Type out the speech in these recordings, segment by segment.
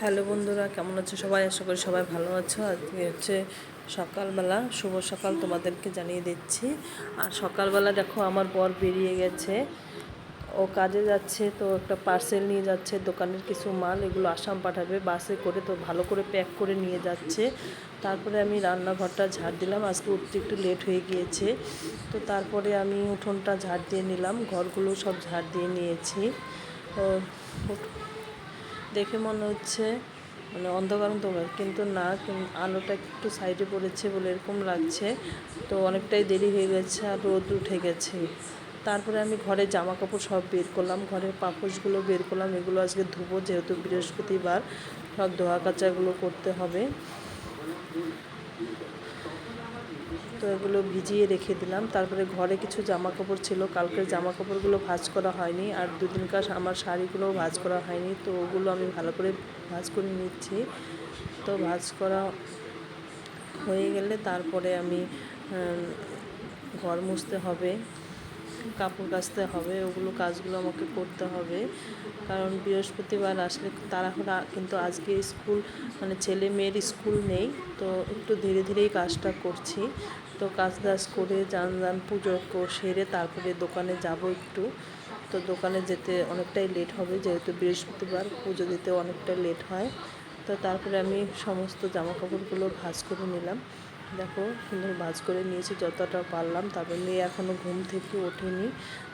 Hello বন্ধুরা, কেমন আছো সবাই? আশা করি সবাই ভালো আছো। আজকে হচ্ছে সকালবেলা, শুভ সকাল তোমাদেরকে জানিয়ে দিচ্ছি। আর সকালবেলা দেখো, আমার বর বেরিয়ে গেছে। ও কাজে যাচ্ছে, তো একটা পার্সেল নিয়ে যাচ্ছে, দোকানের কিছু মাল, এগুলো আসাম পাঠাবে, বাসে করে, তো ভালো করে প্যাক করে নিয়ে যাচ্ছে। তারপরে আমি রান্নাঘরটা ঝাড় দিলাম, আজকে উঠতে একটু লেট হয়ে গিয়েছে। তো তারপরে আমি উঠোনটা ঝাড় দিয়ে নিলাম, ঘরগুলো সব ঝাড় দিয়ে নিয়েছি। তো দেখে মনে হচ্ছে মানে অন্ধকার অন্ধকার। কিন্তু না আলোটা একটু সাইডে পড়েছে বলে এরকম লাগছে। তো অনেকটাই দেরি হয়ে গেছে আর রোদ উঠে গেছে। তারপরে আমি ঘরে জামা কাপড় সব বের করলাম, ঘরের পাপোশগুলো বের করলাম। এগুলো আজকে ধুবো, যেহেতু বৃহস্পতিবার। সব ধোয়া কাচাগুলো করতে হবে তো এগুলো ভিজিয়ে রেখে দিলাম। তারপরে ঘরে কিছু জামা কাপড় ছিল। কালকের জামা কাপড়গুলো ভাজ করা হয়নি আর দুদিনকার আমার শাড়িগুলোও ভাজ করা হয়নি। তো ওগুলো আমি ভালো করে ভাজ করে নিচ্ছি। তো ভাজ করা হয়ে গেলে তারপরে আমি ঘর মুছতে হবে। কাপড় কাচতে হবে, ওগুলো কাজগুলো আমাকে করতে হবে। কারণ বৃহস্পতিবার আসলে তাড়াহুড়া, কিন্তু আজকে স্কুল মানে ছেলে মেয়ের স্কুল নেই, তো একটু ধীরে ধীরেই কাজটা করছি। তো কাজ টাজ করে যান যান পুজো সেরে তারপরে দোকানে যাব একটু। তো দোকানে যেতে অনেকটাই লেট হবে, যেহেতু বৃহস্পতিবার পুজো দিতে অনেকটা লেট হয়। তো তারপরে আমি সমস্ত জামা কাপড়গুলো ভাঁজ করে নিলাম। দেখো, সুন্দর ভাঁজ করে নিয়েছি, যতটা পারলাম। তারপরে মেয়ে এখনও ঘুম থেকে ওঠেনি।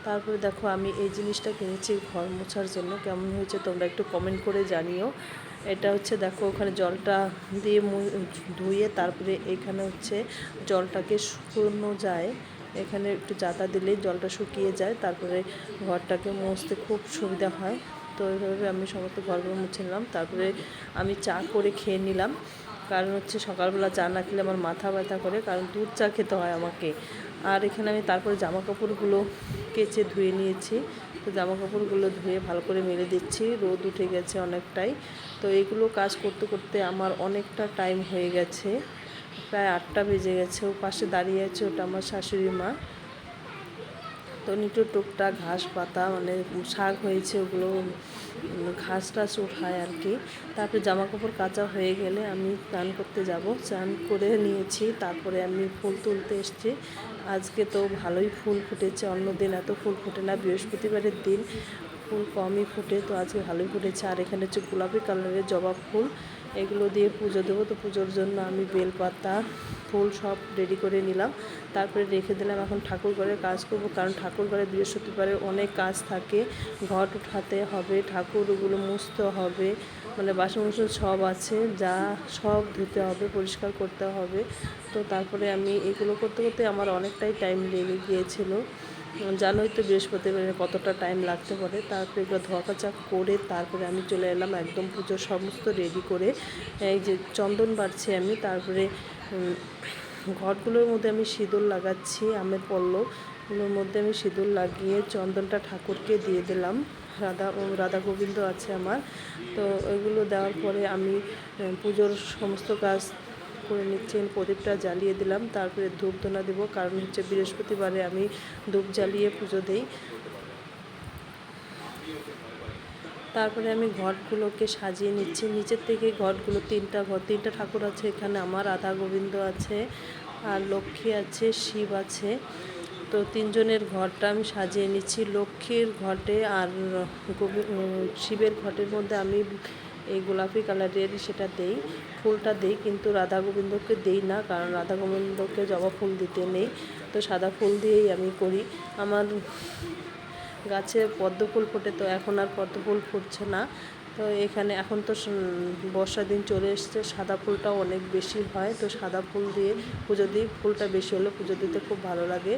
তারপরে দেখো, আমি এই জিনিসটা কিনেছি ঘর মোছার জন্য। কেমন হয়েছে তোমরা একটু কমেন্ট করে জানিও। এটা হচ্ছে দেখো, ওখানে জলটা দিয়ে ধুয়ে তারপরে এখানে হচ্ছে জলটাকে শুকনো যায়। এখানে একটু জাতা দিলেই জলটা শুকিয়ে যায়। তারপরে ঘরটাকে মুছতে খুব সুবিধা হয়। তো এইভাবে আমি সমস্ত ঘরগুলো মুছে নিলাম। তারপরে আমি চা করে খেয়ে নিলাম। কারণ হচ্ছে সকালবেলা চা না খেলে আমার মাথা ব্যথা করে, কারণ দুধ চা খেতে হয় আমাকে। আর এখানে আমি তারপরে জামা কাপড়গুলো কেচে ধুয়ে নিয়েছি। তো জামা কাপড়গুলো ধুয়ে ভালো করে মেলে দিচ্ছি, রোদ উঠে গেছে অনেকটাই। তো এগুলো কাজ করতে করতে আমার অনেকটা টাইম হয়ে গেছে। প্রায় আটটা বেজে গেছে, ও পাশে দাঁড়িয়ে আছে ওটা আমার শাশুড়ি মা। তো নিটু টুকটাক ঘাস পাতা মানে শাক হয়েছে ওগুলো ঘাস টাস উঠায় আর কি। তারপরে জামা কাপড় কাচা হয়ে গেলে আমি স্নান করতে যাব। স্নান করে নিয়েছি, তারপরে আমি ফুল তুলতে এসছি। আজকে তো ভালোই ফুল ফুটেছে অন্য দিন এত ফুল ফুটে না, বৃহস্পতিবারের দিন ফুল কমই ফুটে, তো আজকে ভালোই ফুটেছে। আর এখানে হচ্ছে গোলাপি কালারের জবা ফুল। এগুলো দিয়ে পুজো দেবো। তো পুজোর জন্য আমি বেলপাতা, ফুল সব রেডি করে নিলাম। তারপরে রেখে দিলাম এখন ঠাকুর ঘরে কাজ করব। কারণ ঠাকুর ঘরে বৃহস্পতিবারে অনেক কাজ থাকে। ঘট উঠাতে হবে, ঠাকুরগুলো মুছতে হবে মানে বাসন কুসন সব আছে। যা সব ধুতে হবে, পরিষ্কার করতে হবে। তো তারপরে আমি এগুলো করতে করতে আমার অনেকটাই টাইম লেগে গিয়েছিল। জানোই তো বৃহস্পতিবারে কতটা টাইম লাগতে পারে, তারপরে এগুলো ধোয়া কাচা করে তারপরে আমি চলে এলাম একদম পুজোর সমস্ত রেডি করে। এই যে চন্দন বাড়ছি আমি, তারপরে ঘরগুলোর মধ্যে আমি সিঁদুর লাগাচ্ছি, আমের পল্লবগুলোর মধ্যে আমি সিঁদুর লাগিয়ে চন্দনটা ঠাকুরকে দিয়ে দিলাম। রাধা রাধা গোবিন্দ আছে আমার। তো ওইগুলো দেওয়ার পরে আমি পুজোর সমস্ত কাজ করে নিচ্ছি প্রদীপটা জ্বালিয়ে দিলাম। তারপরে ধূপ ধুনা দেবো, কারণ হচ্ছে বৃহস্পতিবারে আমি ধূপ জ্বালিয়ে পুজো দিই। তারপরে আমি ঘটগুলোকে সাজিয়ে নিচ্ছি। নিচের থেকে ঘটগুলো তিনটা ঘর তিনটা ঠাকুর আছে এখানে। আমার রাধা গোবিন্দ আছে, আর লক্ষ্মী আছে, শিব আছে। তো তিনজনের ঘরটা আমি সাজিয়ে নিচ্ছি। লক্ষ্মীর ঘটে আর শিবের ঘটের মধ্যে আমি এই গোলাপি কালারের সেটা দেই, ফুলটা দেই, কিন্তু রাধা গোবিন্দকে দেই না, কারণ রাধা গোবিন্দকে জবা ফুল দিতে নেই। তো সাদা ফুল দিয়েই আমি করি। আমার গাছে পদ্ম ফুল ফোটে, তো এখন আর পদ্ম ফুল ফুটছে না। তো এখানে এখন তো বর্ষার দিন চলে এসছে, সাদা ফুলটাও অনেক বেশি হয়। তো সাদা ফুল দিয়ে পুজো দিই, ফুলটা বেশি হলে পুজো দিতে খুব ভালো লাগে।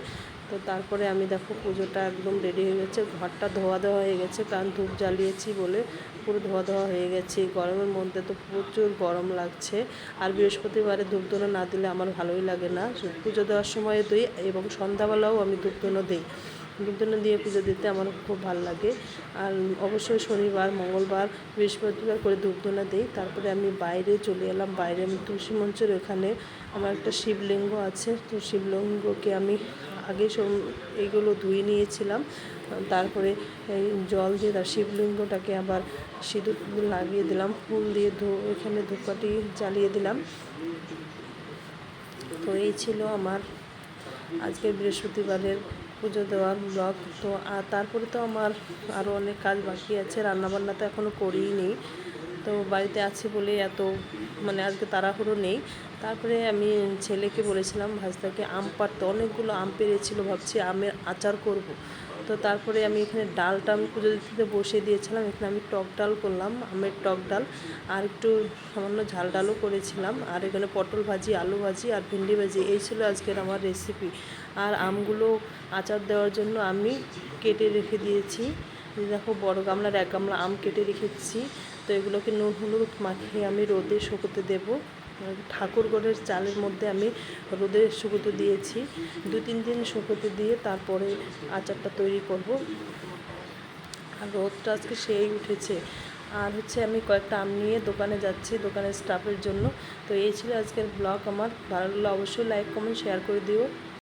তো তারপরে আমি দেখো পুজোটা একদম রেডি হয়ে গেছে, ঘরটা ধোয়া দেওয়া হয়ে গেছে, কারণ ধূপ জ্বালিয়েছি বলে পুরো ধোয়া ধোয়া হয়ে গেছে। গরমের মধ্যে তো প্রচুর গরম লাগছে, আর বৃহস্পতিবারে ধূপধুনো না দিলে আমার ভালোই লাগে না। পুজো দেওয়ার সময় দিই এবং সন্ধ্যাবেলাও আমি ধূপধুনো দিই। ধূপধুনো দিয়ে পুজো দিতে আমার খুব ভালো লাগে। আর অবশ্যই শনিবার, মঙ্গলবার, বৃহস্পতিবার করে ধূপধুনা দিই। তারপরে আমি বাইরে চলে এলাম, বাইরে আমি তুলসী মঞ্চের ওখানে। আমার একটা শিবলিঙ্গ আছে, তো শিবলিঙ্গকে আমি আগে এইগুলো ধুয়ে নিয়েছিলাম, তারপরে জল দিয়ে তার শিবলিঙ্গটাকে আবার সিঁদুর লাগিয়ে দিলাম, ফুল দিয়ে ধু, এখানে ধূপকাঠি জ্বালিয়ে দিলাম। তো এই ছিল আমার আজকে বৃহস্পতিবারের পুজো দেওয়ার ব্লগ। তো, আর তারপরে তো আমার আরও অনেক কাজ বাকি আছে, রান্নাবান্না তো এখনও করিই নেই তো বাড়িতে আছে বলে এত মানে আজকে তাড়াহুড়ো নেই। তারপরে আমি ছেলেকে বলেছিলাম ভাজতাকে আম পাড়তে, অনেকগুলো আম পেরেছিল, ভাবছি আমের আচার করব। তো তারপরে আমি এখানে ডালটা আমি পুজো দিতে বসিয়ে দিয়েছিলাম। এখানে আমি টক ডাল করলাম, আমের টক ডাল, আর একটু সামান্য ঝাল ডালও করেছিলাম। আর এখানে পটল ভাজি, আলু ভাজি, আর ভেন্ডি ভাজি, এই ছিল আজকের আমার রেসিপি আর আমগুলো আচার দেওয়ার জন্য আমি কেটে রেখে দিয়েছি। দেখো, বড় গামলার এক গামলা আম কেটে রেখেছি। তো এগুলোকে নুন, হলুদ মাখিয়ে আমি রোদে শুকোতে দেবো। ঠাকুরগড়ের চালের মধ্যে আমি রোদে শুকোতে দিয়েছি। দু, তিন দিন শুকোতে দিয়ে তারপরে আচারটা তৈরি করব। আর রোদটা আজকে সেই উঠেছে। আর হচ্ছে আমি কয়েকটা আম নিয়ে দোকানে যাচ্ছি, দোকানের স্টাফের জন্য। তো এই ছিল আজকের ব্লগ আমার। ভালো লাগলে অবশ্যই লাইক, কমেন্ট, শেয়ার করে দিও।